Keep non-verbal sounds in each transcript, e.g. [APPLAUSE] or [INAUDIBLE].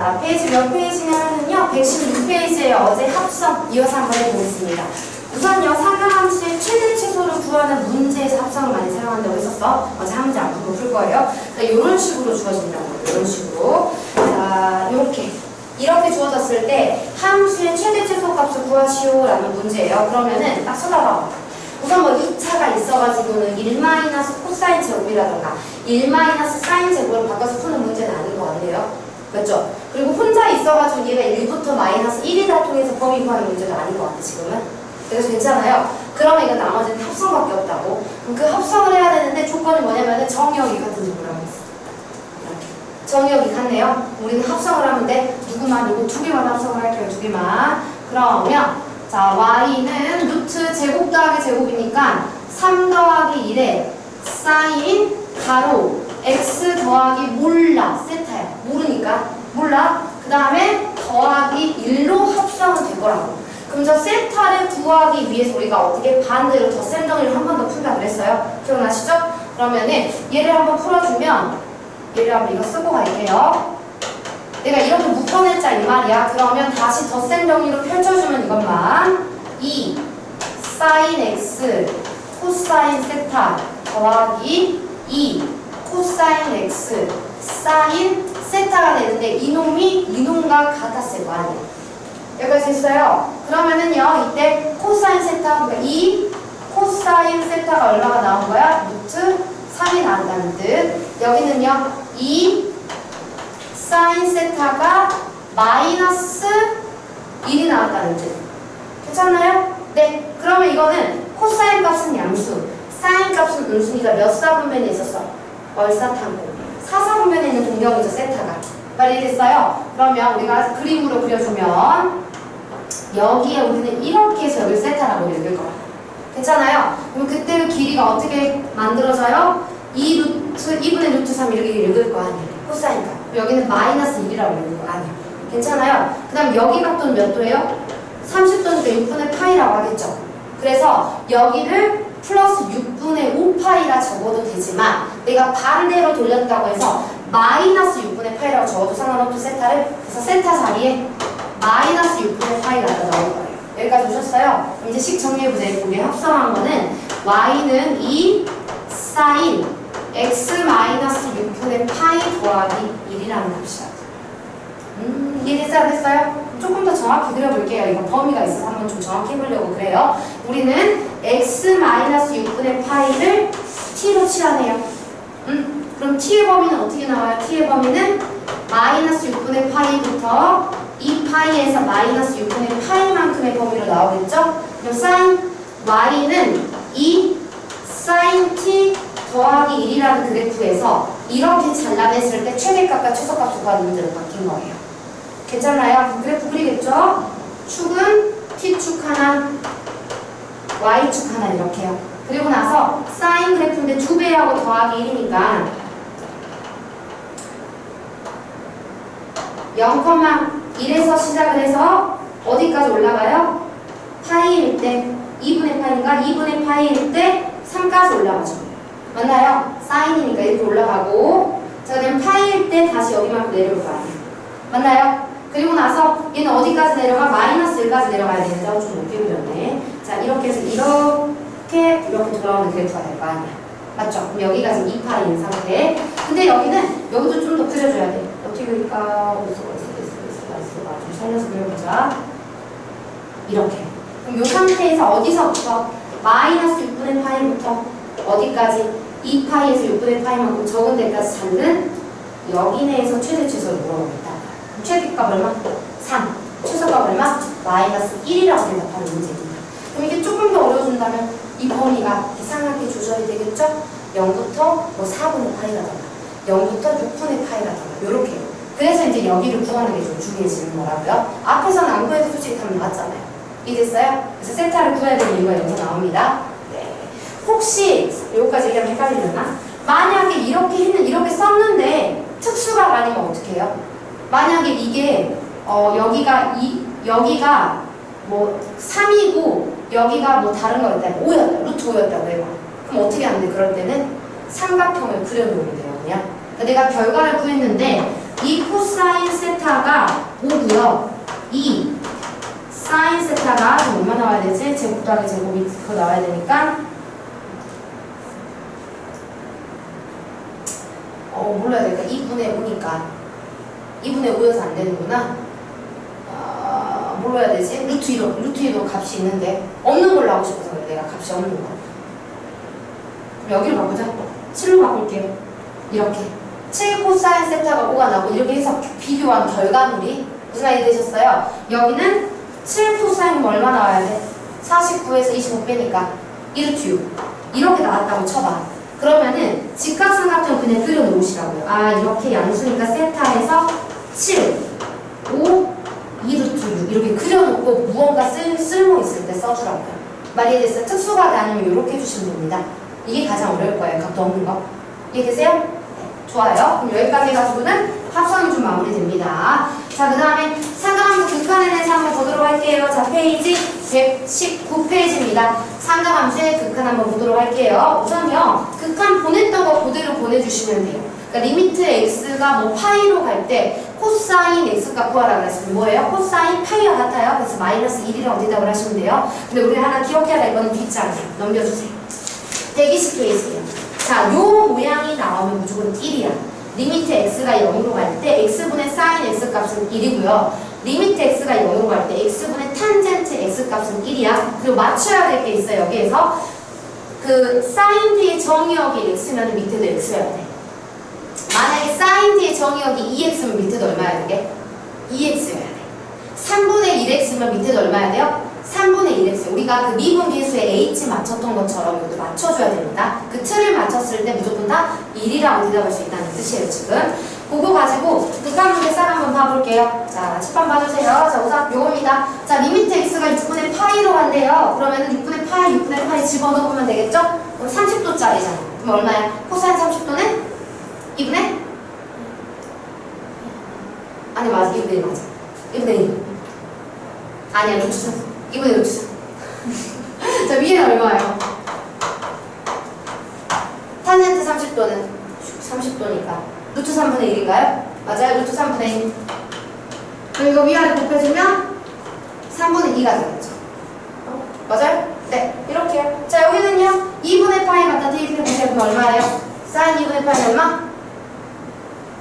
자, 페이지 몇 페이지냐면요. 116페이지에 어제 합성 이어서 한번 해보겠습니다. 우선요, 상하함수의 최대 최소를 구하는 문제에서 합성을 많이 사용한다고 했었어. 어제 한 문제 안 풀고 풀 거예요. 그러니까 이런 식으로 주어진다고. 이런 식으로. 자, 이렇게. 이렇게 주어졌을 때 함수의 최대 최소 값을 구하시오 라는 문제예요. 그러면은 딱 쳐다봐. 우선 뭐 2차가 있어가지고는 1 코사인 제곱이라던가 1 사인 제곱을 바꿔서 푸는 문제는 아닌 것 같아요. 맞죠? 그리고 혼자 있어가지고 얘가 1부터 마이너스 1이 다 통해서 범위 구하는 문제가 아닌 것 같아 지금은. 그래서 괜찮아요. 그러면 이건 나머지는 합성밖에 없다고. 그럼 그 합성을 해야 되는데 조건이 뭐냐면 은 정역이 같은지 보라고 했어. 정역이 같네요. 우리는 합성을 하면 돼. 누구만 누구 두 개만 합성을 할게요. 두 개만. 그러면 자 y는 루트 제곱 더하기 제곱이니까 3 더하기 1에 사인 가로 x 더하기 몰라. 모르니까 몰라. 그 다음에 더하기 1로 합성은 될 거라고. 그럼 저 세타를 구하기 위해서 우리가 어떻게 반대로 더 쌤덩이를 한 번더 푼다 그랬어요. 기억나시죠? 그러면은 얘를 한번 풀어주면 얘를 한번 이거 쓰고 갈게요. 내가 이렇게 묶어냈자 이 말이야. 그러면 다시 덧셈 정리로 펼쳐주면 이것만 2 사인 x 코사인 세타 더하기 2 코사인 x 사인 세타가 되는데 이놈이 이놈과 같았을 거 아니에요. 여기까지 됐어요. 그러면은요 이때 코사인 세타 그러니까 2 코사인 세타가 얼마가 나온 거야? 루트 3이 나온다는 뜻. 여기는요 2 사인 세타가 마이너스 1이 나왔다는 뜻. 괜찮나요? 네. 그러면 이거는 코사인 값은 양수, 사인 값은 음수니까 몇 사분면에 있었어? 월사탄고. 사사분면에 있는 공경이죠, 세타가. 빨리 됐어요? 그러면 우리가 그림으로 그려주면 여기에 우리는 이렇게 해서 여기 세타라고 읽을 거야. 괜찮아요? 그럼 그때 길이가 어떻게 만들어져요? 2 루트, 2분의 루트 3 이렇게 읽을 거 아니에요. 코사인 값. 여기는 마이너스 1이라고 읽는 거 아니에요. 괜찮아요? 그 다음 여기 각도는 몇 도예요? 30도니까 6분의 파이라고 하겠죠. 그래서 여기를 플러스 6분의 5파이라 적어도 되지만 내가 반대로 돌렸다고 해서 마이너스 6분의 파이라고 적어도 상관없죠 세타를 그래서 세타 자리에 마이너스 6분의 파이라고 넣을 거예요 여기까지 오셨어요? 이제 식 정리해보자 우리 합성한 거는 y는 2 사인 x 마이너스 6분의 파이 더하기 1이라는 값이야 음 이해됐어요? 됐어요? 조금 더 정확히 그려볼게요. 이거 범위가 있어서 한번 좀 정확히 해보려고 그래요. 우리는 x-6분의 파이를 t로 칠하네요. 음, 그럼 t의 범위는 어떻게 나와요? t의 범위는 마이너스 6분의 파이부터 2파이에서 마이너스 6분의 파이만큼의 범위로 나오겠죠? 그럼 사인 y는 2 사인 t 더하기 1이라는 그래프에서 이렇게 잘라냈을 때 최대값과 최소값을 구하는 문제로 바뀐 거예요. 괜찮나요? 그래프 그리겠죠? 축은 T축 하나, Y축 하나 이렇게요. 그리고 나서 사인 그래프인데 두 배하고 더하기 1이니까 0,1에서 시작을 해서 어디까지 올라가요? 파이일 때 2분의 파이인가? 2분의 파이일 때 3까지 올라가죠. 맞나요? 사인이니까 이렇게 올라가고 자 그다음 파이일 때 다시 여기만큼 내려올 거 아니에요. 맞나요? 그리고 나서 얘는 어디까지 내려가? 마이너스 1까지 내려가야 되는데 좀 높게 그렸네. 자 이렇게 해서 이렇게 이렇게 돌아오는 그래프가 될 거 아니야. 맞죠? 여기가 지금 2파인 상태. 근데 여기는 여기도 좀 더 그려줘야 돼. 어떻게 그릴까? 어디서 어디서 어디서 어디서 좀 살려서 그려보자. 이렇게. 그럼 이 상태에서 어디서부터 마이너스 6분의 파이부터 어디까지 2파이에서 6분의 파이만큼 적은 데까지 잡는 여기 내에서 최대 최소를 물어보겠다. 최대값 얼마? 3. 최소값 얼마? 마이너스 1이라고 대답하는 문제입니다. 그럼 이게 조금 더 어려워진다면 이 범위가 이상하게 조절이 되겠죠? 0부터 뭐 4분의 파이라던가 0부터 6분의 파이라던가 이렇게 그래서 이제 여기를 구하는 게 좀 중요해지는 거라고요. 앞에서는 안 구해도 솔직히 답 나왔잖아요. 이해됐어요? 그래서 세타를 구해야 되는 이유가 여기서 나옵니다. 네. 혹시 여기까지 얘기하면 헷갈리려나? 만약에 이렇게 했는 이렇게 썼는데 특수가 아니면 어떻게 해요? 만약에 이게 어 여기가 이 여기가 뭐 3이고 여기가 뭐 다른 거였다. 5였다. 루트 5였다고 해봐 그럼 어떻게 하는데 그럴 때는 삼각형을 그려놓으면 돼요 그냥 그러니까 내가 결과를 구했는데 이 코사인 세타가 5고요. 이 사인 세타가 얼마 나와야 되지? 제곱 더하기 제곱이 그거 나와야 되니까 어 몰라야 될까? 2분의 5니까. 2분의 5여서 안 되는구나. 아, 뭘로 해야 되지? 루트 1로 루트 1로 값이 있는데 없는 걸로 하고 싶어서 그래. 내가 값이 없는 거. 그럼 여기로 바꾸자. 7로 바꿀게요. 이렇게. 7 코사인 세타가 5가 나고 이렇게 해서 비교한 결과물이 무슨 말이 되셨어요? 여기는 7 코사인 얼마 나와야 돼? 49에서 25 빼니까 1루트 6 이렇게 나왔다고 쳐봐. 그러면은 직각삼각형 그냥 그려놓으시라고요. 아 이렇게 양수니까 세타에서 7 5 2루트 6 이렇게 그려놓고 무언가 쓸, 쓸모 있을 때 써주라고요. 말이 됐어요? 특수가 아니면 이렇게 해주시면 됩니다. 이게 가장 어려울 거예요. 값도 없는 거. 이해되세요? 네, 좋아요. 그럼 여기까지 해가지고는 합성이 좀 마무리됩니다. 자 그 다음에 상가함수 극한에 대해서 한번 보도록 할게요. 자 페이지 119페이지입니다. 상가함수의 극한 한번 보도록 할게요. 우선요 극한 보냈던 거 그대로 보내주시면 돼요 그러니까 리미트 x가 뭐 파이로 갈 때 코사인 x값 구하라 그랬으면 뭐예요? 코사인 파이와 같아요. 그래서 마이너스 1이라고 대답을 하시면 돼요. 근데 우리 하나 기억해야 될 거는 뒷장에 넘겨주세요. 120페이지예요. 자, 요 모양이 나오면 무조건 1이야. 리미트 x가 0으로 갈 때 x분의 사인 x 값은 1이고요. 리미트 x가 0으로 갈 때 x분의 탄젠트 x 값은 1이야. 그리고 맞춰야 될 게 있어요. 여기에서 그 사인 t의 정의역이 x면 밑에도 x여야 돼. 만약에 사인 t의 정의역이 2x면 밑에도 얼마야 되게? 2x여야 돼. 3분의 1x면 밑에도 얼마야 돼요? 3분의 1x. 우리가 그 미분 계수에 h 맞췄던 것처럼 이것도 맞춰줘야 됩니다. 그 틀을 맞췄을 때 무조건 다 1이라고 대답할 수 있다는 뜻이에요, 지금. 그거 가지고 극한 문제 쌀 한번 봐볼게요. 자, 칠판 봐주세요. 자, 우선 요겁니다. 자, 리미트 x가 6분의 파이로 간대요. 그러면은 6분의 파이, 6분의 파이 집어넣으면 되겠죠? 그럼 30도짜리잖아. 그럼 얼마야? 코사인 30도는 2분의? 아니, 맞아. 2분의 1 맞아. 2분의 1. 아니야, 3. 2분의 루트 3. 자, 위에는 얼마예요? 탄젠트 30도는 30도니까. 루트 3분의 1인가요? 맞아요. 루트 3분의 1. 그럼 이거 위아래 곱해주면 3분의 2가 되겠죠. 어? 맞아요? 네. 이렇게요. 자, 여기는요. 2분의 파이 대입해 보세요. 그럼 얼마예요? 사인 2분의 파이 얼마?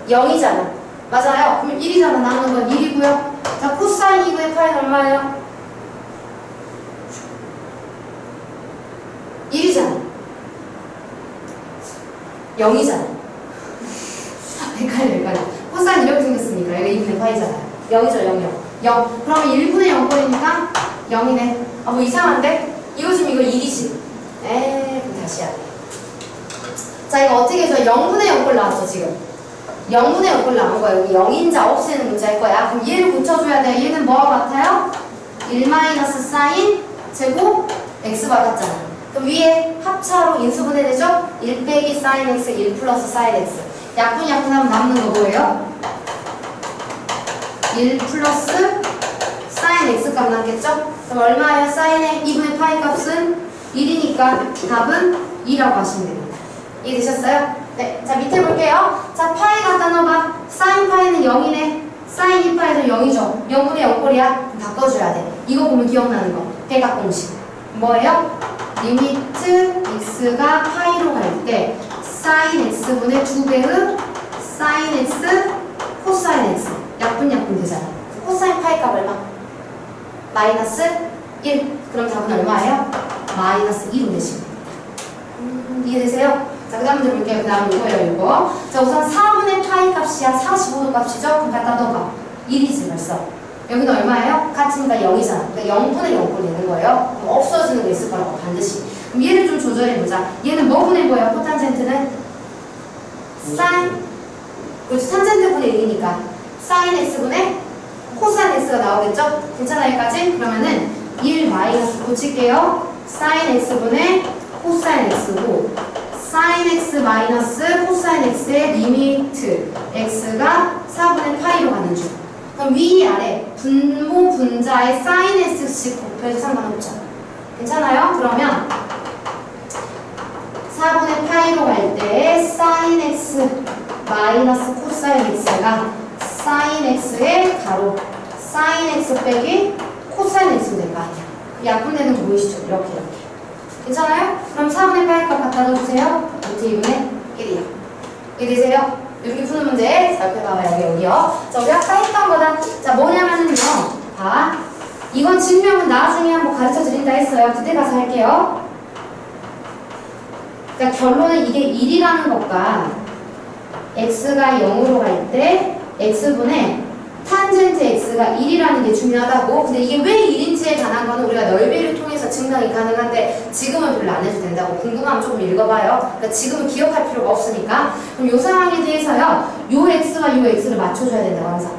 0이잖아. 맞아요. 그럼 1이잖아. 나오는 건 1이고요. 자, 코사인 2분의 파이는 얼마예요? 1이잖아. 0이잖아. [LAUGHS] 헷갈려, 헷갈려. 코사인 이렇게 생겼으니까 여기 2분의 파이잖아요. 0이죠, 0, 0. 0. 그러면 1분의 0거리니까 0이네. 아, 뭐 이상한데? 이거 지금 이거 1이지. 에이, 그럼 다시 해야 돼. 자, 이거 어떻게 해서 0분의 0꼴 나왔죠, 지금. 0분의 0꼴 나온 거야. 여기 0인자 없애는 문제일 거야. 그럼 얘를 고쳐줘야 돼. 얘는 뭐와 같아요? 1 마이너스 사인 제곱 x 받았잖아. 그럼 위에 합차로 인수분해 되죠? 1 빼기 사인 x, 1 플러스 사인 x. 약분 약분하면 남는 거 뭐예요? 1 플러스 사인 x 값 남겠죠? 그럼 얼마예요? 사인의 2분의 파이 값은 1이니까 답은 2라고 하시면 됩니다. 이해되셨어요? 네. 자, 밑에 볼게요. 자, 파이 갖다 넣어봐. 사인 파이는 0이네. 사인 2파이도 0이죠. 0분의 0꼴이야. 바꿔줘야 돼. 이거 보면 기억나는 거. 대각 공식. 뭐예요? 리미트 x가 파이로 갈 때 사인 x분의 2배의 사인 x 코사인 x 약분 약분 되잖아. 코사인 파이 값 얼마? 마이너스 1. 그럼 답은 얼마예요? 마이너스 2로 내시면 됩니다. 음, 이해되세요? 자, 그 다음 들어볼게요. 그 다음 이거예요, 이거. 자, 우선 4분의 파이 값이야. 45도 값이죠? 그럼 갖다 넣어봐. 1이지 벌써. 여기는 얼마예요? 같으니까 0이잖아. 그러니까 0분의 0꼴 되는 거예요. 그럼 없어지는 거 있을 거라고, 반드시. 그럼 얘를 좀 조절해보자. 얘는 뭐 분의 뭐야? 코탄젠트는? 사인. 그렇지, 탄젠트분의 1이니까. 사인 x분의 코사인 x가 나오겠죠? 괜찮아, 여기까지? 그러면은 1 마이너스 고칠게요. 사인 x분의 코사인 x고 사인 x 마이너스 코사인 x의 리미트 x가 4분의 파이로 가는 중. 그럼 위 아래 분모 분자의 사인 x씩 곱해도 상관없죠. 괜찮아요? 그러면 4분의 파이로 갈 때 사인 x 마이너스 코사인 x가 사인 x의 가로 사인 x 빼기 코사인 x면 될거 아니야. 약분되는 거 보이시죠? 이렇게 이렇게. 괜찮아요? 그럼 4분의 8값 갖다 넣어주세요. 루트 2분의 1이요. 이해 되세요? 이렇게 푸는 문제 자 옆에 봐봐요 여기 여기요. 자 우리 아까 했던 거다. 자 뭐냐면은요. 봐. 이건 증명은 나중에 한번 가르쳐 드린다 했어요. 그때 가서 할게요. 그러니까 결론은 이게 1이라는 것과 x가 0으로 갈 때 x분의 탄젠트 x가 1이라는 게 중요하다고 근데 이게 왜 1인지에 관한 거는 우리가 넓이를 통해 서 증명이 가능한데 지금은 별로 안 해도 된다고 궁금하면 조금 읽어봐요 그러니까 지금은 기억할 필요가 없으니까 그럼 이 상황에 대해서요 요 x와 요 x를 맞춰줘야 된다고 항상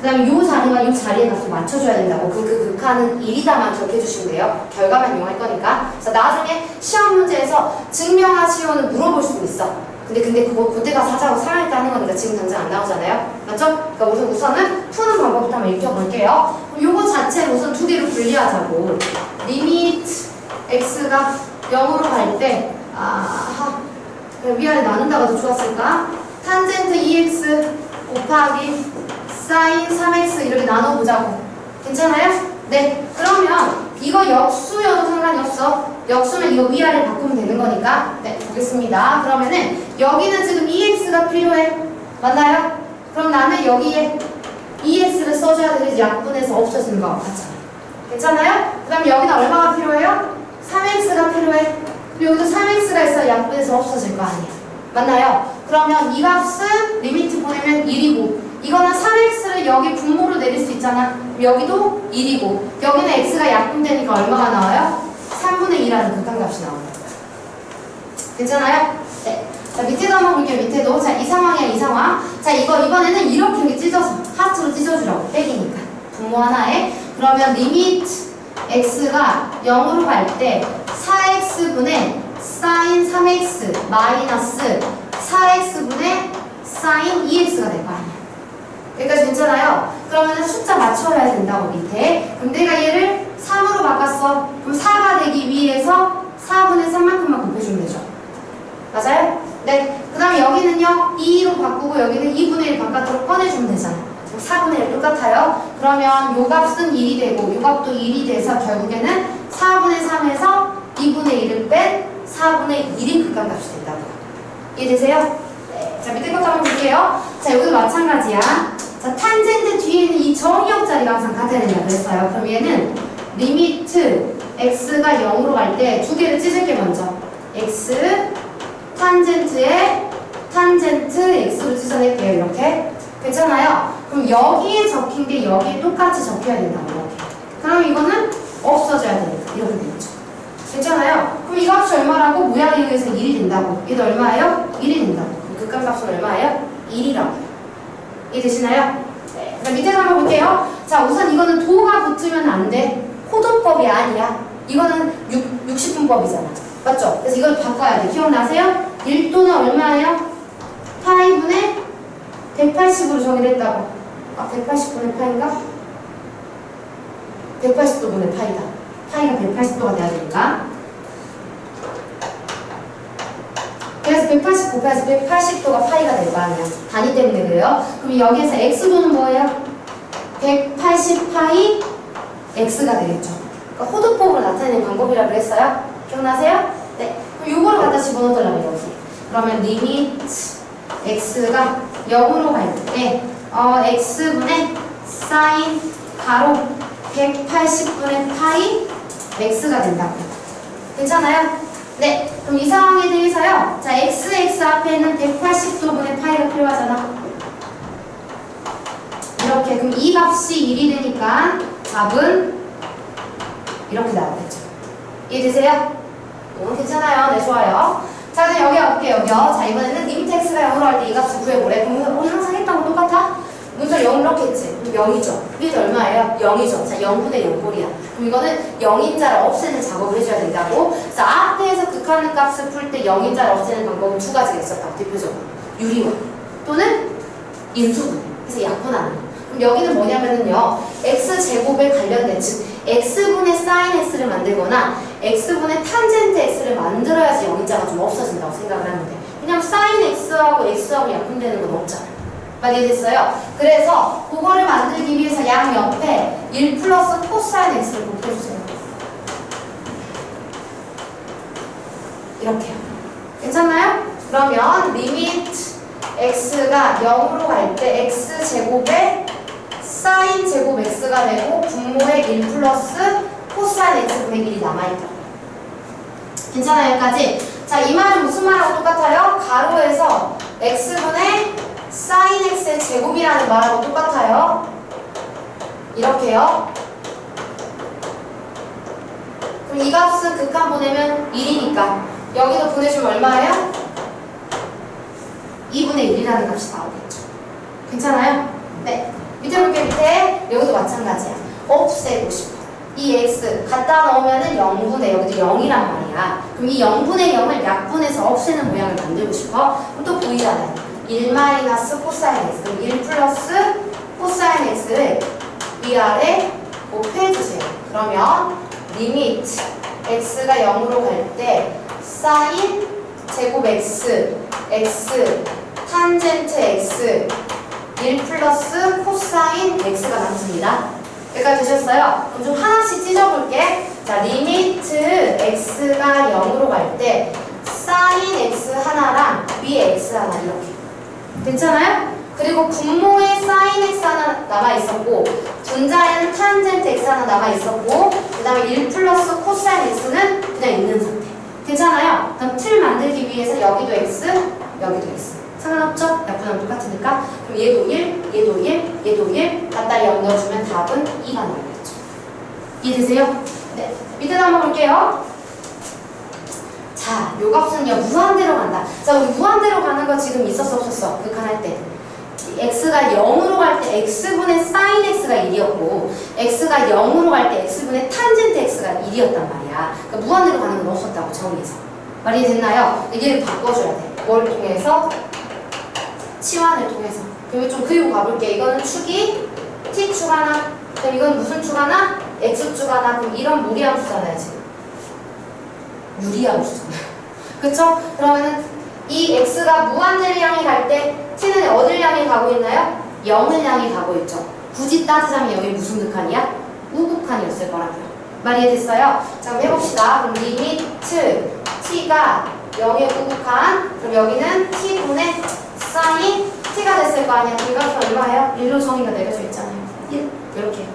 그 다음에 요 자리와 요 자리의 값을 맞춰줘야 된다고 그, 그 극한은 1이다만 기억해 주시면 돼요 결과만 이용할 거니까 그래서 나중에 시험 문제에서 증명하시오는 물어볼 수도 있어 근데 근데 그거 그때 가서 하자고 살아있다 하는 거니까 지금 당장 안 나오잖아요. 맞죠? 그러니까 우선 우선은 푸는 방법부터 한번 익혀볼게요. 그럼 요거 자체를 우선 두 개로 분리하자고. 리미트 x가 0으로 갈 때, 그럼 위아래 나눈다가 더 좋았을까? 탄젠트 2x 곱하기 사인 3x 이렇게 나눠보자고. 괜찮아요? 네. 그러면 이거 역수여도 상관이 없어. 역수는 이거 위아래 바꾸면 되는 거니까. 네, 보겠습니다. 그러면은 여기는 지금 2x가 필요해. 맞나요? 그럼 나는 여기에 2x를 써줘야 되겠지. 약분해서 없어지는 거 같잖아. 괜찮아요? 그 다음 여기는 얼마가 필요해요? 3x가 필요해. 그리고 여기도 3x가 있어 약분해서 없어질 거 아니야. 맞나요? 그러면 이 값은 리미트 보내면 1이고 이거는 3x를 여기 분모로 내릴 수 있잖아. 여기도 1이고 여기는 x가 약분되니까 얼마가 나와요? 3분의 2라는 극한값이 나옵니다. 괜찮아요? 네. 자, 밑에도 한번 볼게요. 밑에도. 자, 이 상황이야, 이 상황. 자, 이거 이번에는 이렇게 이렇게 찢어서 하트로 찢어주라고. 빼기니까. 분모 하나에. 그러면 리미트 x가 0으로 갈 때 4x분의 사인 3x 마이너스 4x분의 사인 2x가 될 거 아니야. 여기까지 괜찮아요? 그러면 숫자 맞춰야 된다고 밑에. 그럼 내가 얘를 3으로 바꿨어. 그럼 4가 되기 위해서 4분의 3만큼만 곱해주면 되죠. 맞아요? 네. 그 다음에 여기는요, 2로 바꾸고 여기는 2분의 1 바깥으로 꺼내주면 되잖아. 그럼 4분의 1 똑같아요. 그러면 요 값은 1이 되고 요 값도 1이 돼서 결국에는 4분의 3에서 2분의 1을 뺀 4분의 1이 극한값이 된다고. 이해되세요? 네. 자, 밑에 것도 한번 볼게요. 자, 여기도 마찬가지야. 자, 탄젠트 뒤에 있는 이 정의역 자리가 항상 같아야 된다 그랬어요. 그럼 얘는 리미트 x가 0으로 갈 때 두 개를 찢을게 먼저. x 탄젠트에 탄젠트 x로 찢어낼게요. 이렇게. 괜찮아요? 그럼 여기에 적힌 게 여기에 똑같이 적혀야 된다고. 그럼 이거는 없어져야 되니까. 이렇게 되겠죠. 괜찮아요? 그럼 이 값이 얼마라고? 모양에 의해서 1이 된다고. 얘도 얼마예요? 1이 된다고. 그럼 극한값은 얼마예요? 1이라고. 이해되시나요? 네. 그럼 밑에서 한번 볼게요. 자, 우선 이거는 도가 붙으면 안 돼. 호도법이 아니야. 이거는 6, 60분법이잖아. 맞죠? 그래서 이걸 바꿔야 돼. 기억나세요? 1도는 얼마예요? 파이분의 180으로 정의됐다고. 아, 180분의 파인가? 180도 분의 파이다. 파이가 180도가 돼야 되니까. 그래서 180 곱해서 180도가 파이가 될 거 아니야. 단위 때문에 그래요. 그럼 여기에서 x도는 뭐예요? 180파이 x가 되겠죠. 그러니까 호도법으로 나타내는 방법이라고 그랬어요. 기억나세요? 네. 그럼 요거를 갖다 집어넣으려면 여기. 그러면 리미트 x가 0으로 갈 때, 어, x분의 사인 가로 180분의 파이 x가 된다고. 괜찮아요? 네. 그럼 이 상황에 대해서요. 자, x, x 앞에는 180도분의 파이가 필요하잖아. 이렇게. 그럼 이 값이 1이 되니까 답은 이렇게 나오겠죠. 이해되세요? 어, 괜찮아요. 네, 좋아요. 자, 그럼 여기 와볼게요. 여기요. 자, 이번에는 x가 0으로 할 때 이 값을 구해보래. 그럼 오늘 항상 했던 거 똑같아? 문제를 0 이렇게 했지. 그럼 0이죠. 위에 얼마예요? 0이죠. 자, 0분의 0꼴이야. 그럼 이거는 0인자를 없애는 작업을 해줘야 된다고. 자, 앞에서 극하는 값을 풀 때 0인자를 없애는 방법은 두 가지가 있었다고, 대표적으로. 유리원 또는 인수분. 그래서 약분하는 거. 그럼 여기는 뭐냐면은요. x제곱에 관련된, 즉, x분의 사인 x를 만들거나 x분의 탄젠트 x를 만들어야지 0인자가 좀 없어진다고 생각을 하는데 왜냐면 사인 x하고 x하고 약분되는 건 없잖아. 말 이해됐어요? 그래서 그거를 만들기 위해서 양 옆에 1 플러스 코사인 x를 곱해주세요. 이렇게요. 괜찮나요? 그러면 리미트 x가 0으로 갈 때 x 제곱에 사인 제곱 x가 되고 분모의 1 플러스 코사인 x분의 1이 남아있다. 괜찮아요 여기까지? 자 이 말이 무슨 말하고 똑같아요? 가로에서 x분의 사인 x의 제곱이라는 말하고 똑같아요. 이렇게요. 그럼 이 값은 극한 보내면 1이니까 여기도 보내주면 얼마예요? 2분의 1이라는 값이 나오겠죠. 괜찮아요? 네. 밑에 볼게요, 밑에. 여기도 마찬가지야. 없애고 싶어. 이 x 갖다 넣으면은 0분의, 여기도 0이란 말이야. 그럼 이 0분의 0을 약분해서 없애는 모양을 만들고 싶어. 그럼 또 보이잖아요. 1 마이너스 코사인 x. 그럼 1 플러스 코사인 x를 위아래 곱해주세요. 그러면 리미트 x가 0으로 갈 때 사인 제곱 x x 탄젠트 x 1 플러스 코사인 x가 남습니다. 여기까지 되셨어요? 그럼 좀 하나씩 찢어볼게. 자, 리미트 x가 0으로 갈 때 사인 x 하나랑 위 x 하나 이렇게. 괜찮아요? 그리고 분모에 사인 하나 남아있었고 분자에는 탄젠트 하나 남아있었고 그 다음에 1 플러스 코사인 x는 그냥 있는 상태. 괜찮아요? 그럼 틀 만들기 위해서 여기도 x, 여기도 x. 상관없죠? 약분하면 똑같으니까. 그럼 얘도 1, 얘도 1, 얘도 1. 갖다 0 넣어주면 답은 2가 나오겠죠. 이해되세요? 네. 밑에 한번 볼게요. 자, 요 값은 요, 무한대로 간다. 자, 우리 무한대로 가는 거 지금 있었어, 없었어? 극한할 때. x가 0으로 갈 때 x분의 sin x가 1이었고 x가 0으로 갈 때 x분의 탄젠트 x가 1이었단 말이야. 그러니까 무한대로 가는 건 없었다고 정의해서. 말이 됐나요? 얘를 바꿔줘야 돼. 뭘 통해서? 치환을 통해서. 그리고 좀 그리고 가볼게. 이거는 축이 t축 하나. 그럼 이건 무슨 축 하나? x축 하나. 그럼 이런 무리함수잖아요, 지금. 유리함수잖아요. [LAUGHS] 그쵸? 그러면은 이 x가 무한대를 향해 갈 때 t는 어딜 향해 가고 있나요? 0을 향해 가고 있죠. 굳이 따지자면 여기 무슨 극한이야? 우극한이었을 거라고요. 말 이해됐어요? 자 그럼 해봅시다. 그럼 리미트 t가 0의 우극한 그럼 여기는 t분의 사인 t가 됐을 거 아니야. 이 값은 얼마예요? 1로 정의가 내려져 있잖아요. 1 이렇게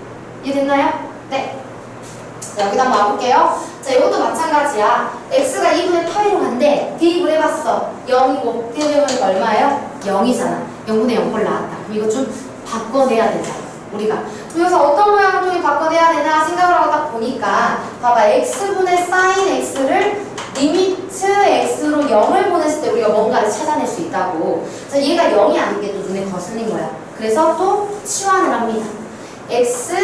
이해 됐나요? 네. 자, 여기다 한번 와볼게요. 자, 이것도 마찬가지야. x가 2분의 파이로 간대. 대입을 해봤어. 0이고, 대입은 얼마예요? 0이잖아. 0분의 0꼴 나왔다. 그럼 이거 좀 바꿔내야 된다. 우리가. 그래서 어떤 모양을 통해 바꿔내야 되나 생각을 하고 딱 보니까, 봐봐. x분의 sin x를 리미트 x로 0을 보냈을 때 우리가 뭔가를 찾아낼 수 있다고. 자, 얘가 0이 아닌 게 또 눈에 거슬린 거야. 그래서 또 치환을 합니다. x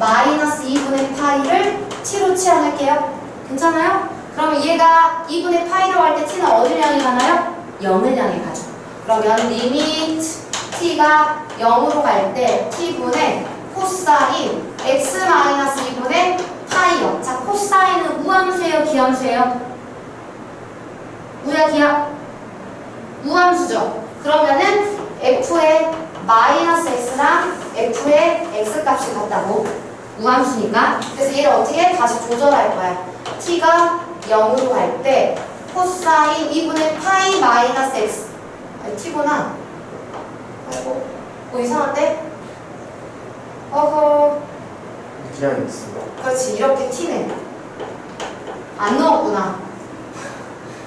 마이너스 2분의 파이를 t로 치환할게요. 괜찮아요? 그러면 얘가 2분의 파이로 갈때 t는 어디를 향해 가나요? 0을 향해 가죠. 그러면 리미트 t가 0으로 갈 때 t분의 코사인 x 마이너스 2분의 파이요. 자, 코사인은 우함수예요, 기함수예요? 우야, 기야? 우함수죠. 그러면은 f의 마이너스 x랑 f의 x 값이 같다고 우함수니까. 그래서 얘를 어떻게 다시 조절할 거야? t가 0으로 갈 때 코사인 2분의 파이 마이너스 x. 아니 t구나. 아이고 뭐 이상한데? 어허. 그냥 있어. 그렇지 이렇게 t네. 안 넣었구나.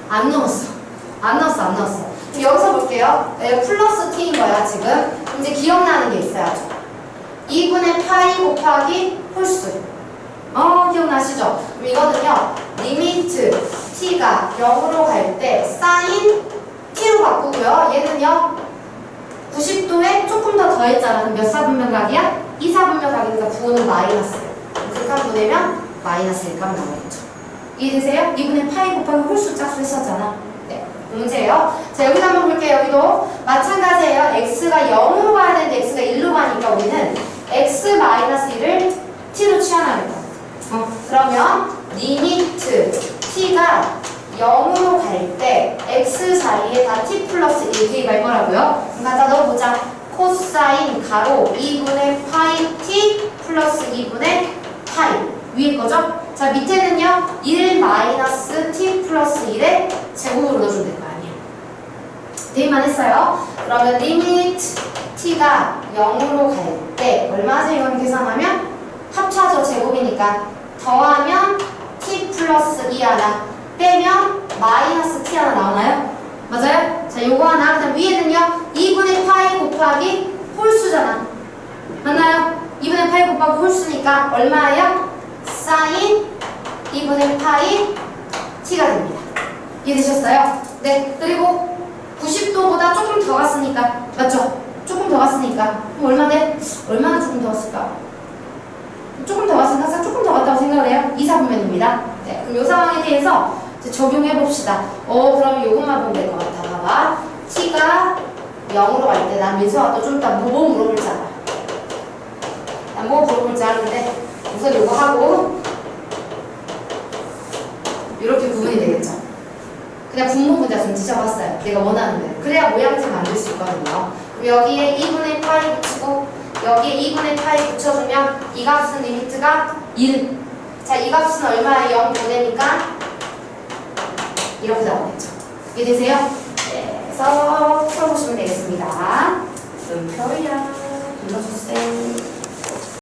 안 넣었어. 안 넣었어 안 넣었어. 여기서 볼게요. 네, 플러스 t인 거야 지금. 이제 기억나는 게 있어야죠 2분의 파이 곱하기 홀수 어 기억나시죠? 이거는요 리미트 t가 0으로 갈 때 사인 t로 바꾸고요. 얘는요 90도에 조금 더 더했잖아 그럼 몇 사분면각이야? 2사분면각이니까 9는 마이너스. 극한 보내면 마이너스 1값 나오겠죠. 이해되세요? 2분의 파이 곱하기 홀수 짝수 했었잖아. 네 문제예요. 자 여기서 한번 볼게요. 여기도 마찬가지예요. x가 0으로 가야 되는데 x가 1로 가니까 우리는 x 마이너스 1을 t로 치환하겠다 어, 그러면 리미트 t가 0으로 갈 때 x 사이에 다 t 플러스 1 대입할 거라고요. 그럼 갖다 넣어보자. 코사인 가로 2분의 파이 t 플러스 2분의 파이 위에 거죠? 자 밑에는요 1 마이너스 t 플러스 1의 제곱으로 넣어주면 될 거 아니에요 대입만 했어요 그러면 리미트 t가 0으로 갈 때 얼마죠 이건 계산하면 합쳐서 제곱이니까 더하면 t 플러스 2 하나 빼면 마이너스 t 하나 나오나요? 맞아요? 자 요거 하나 그다음 위에는요 2분의 파이 곱하기 홀수잖아 맞나요? 2분의 파이 곱하기 홀수니까 얼마예요? 사인 2분의 파이 t가 됩니다 이해되셨어요? 네 그리고 90도보다 조금 더 갔으니까 맞죠? 조금 더 갔으니까 그럼 얼마 돼? 얼마나 조금 더 갔을까? 조금 더 갔으니까 항상 조금 더 갔다고 생각을 해요. 2, 4분면입니다. 네, 그럼 이 상황에 대해서 적용해 봅시다. 어 그럼 이것만 보면 될 것 같아 봐봐. T가 0으로 갈 때 난 민서가 또좀 이따 뭐 물어볼지 알아. 난뭐 물어볼지 아는데 우선 이거 하고 이렇게 구분이 되겠죠. 그냥 분모 분자 좀 지져봤어요. 내가 원하는 대로. 그래야 모양새 만들 수 있거든요. 여기에 2분의 파이 붙이고 여기에 2분의 파이 붙여주면 이 값은 리미트가 1 자, 이 값은 얼마에 0 보내니까 이렇게 나오겠죠. 이해되세요? 네, 그래서 풀어보시면 되겠습니다. 눈표야 불러주세요.